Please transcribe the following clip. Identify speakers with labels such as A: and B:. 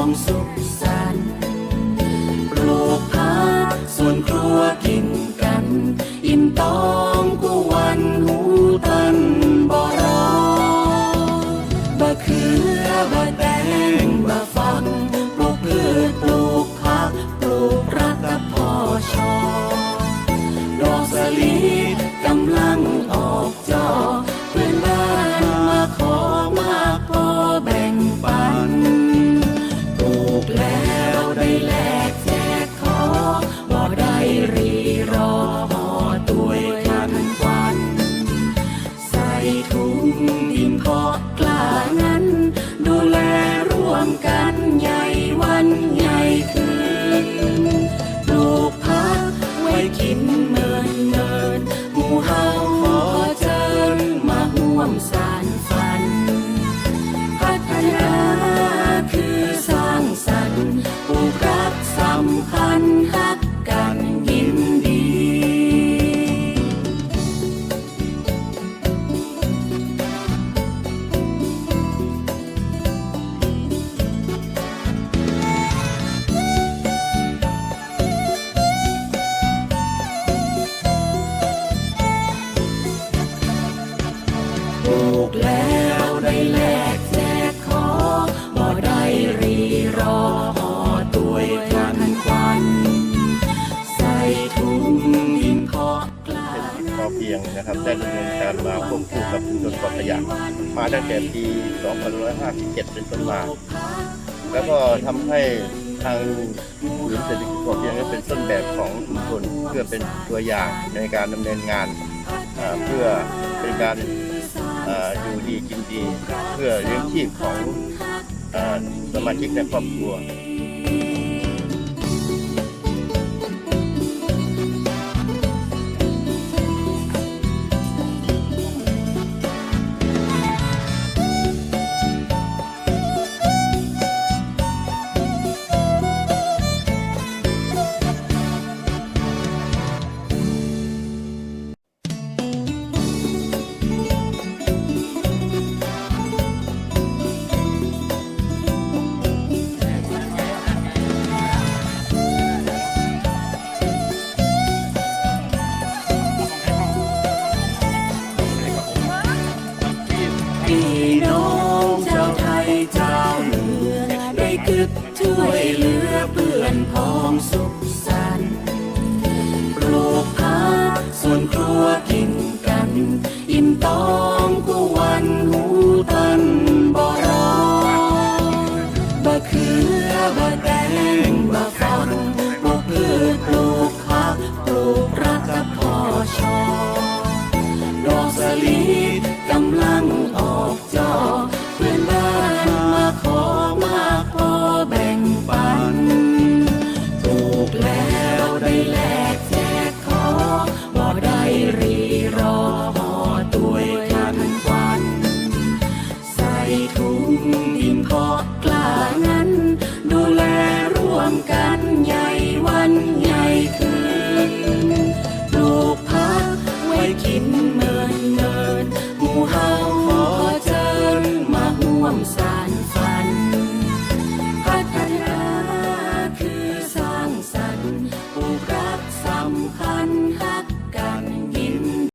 A: องสุขสันต์ปลูกผักส่วนครัวกินกัน อิ่มต่อ ทุ่งดินเพาะกล้านั้น ดูแลร่วมกันใหญ่วันใหญ่คืนปลูกพักไว้กินเมินเนินหมู่เฮาขอเจิญมาห่วมสารฝัน
B: พียงนะครับ ได้ดำเนินการมาควบคู่กับชุมชนปลอดขยะมาตั้งแต่ปี 2557 เป็นต้นมา แล้วก็ทำให้ทางศูนย์เศรษฐกิจพอเพียงเป็นต้นแบบของชุมชนเพื่อเป็นตัวอย่างในการดำเนินงานเพื่อเป็นการอยู่ดีกินดี เพื่อเลี้ยงชีพของสมาชิกในครอบครัว
A: พี่น้องเจ้าไทยเจ้าเรือได้กึกช่วยเหลือเพื่อนพ้องสุข กิน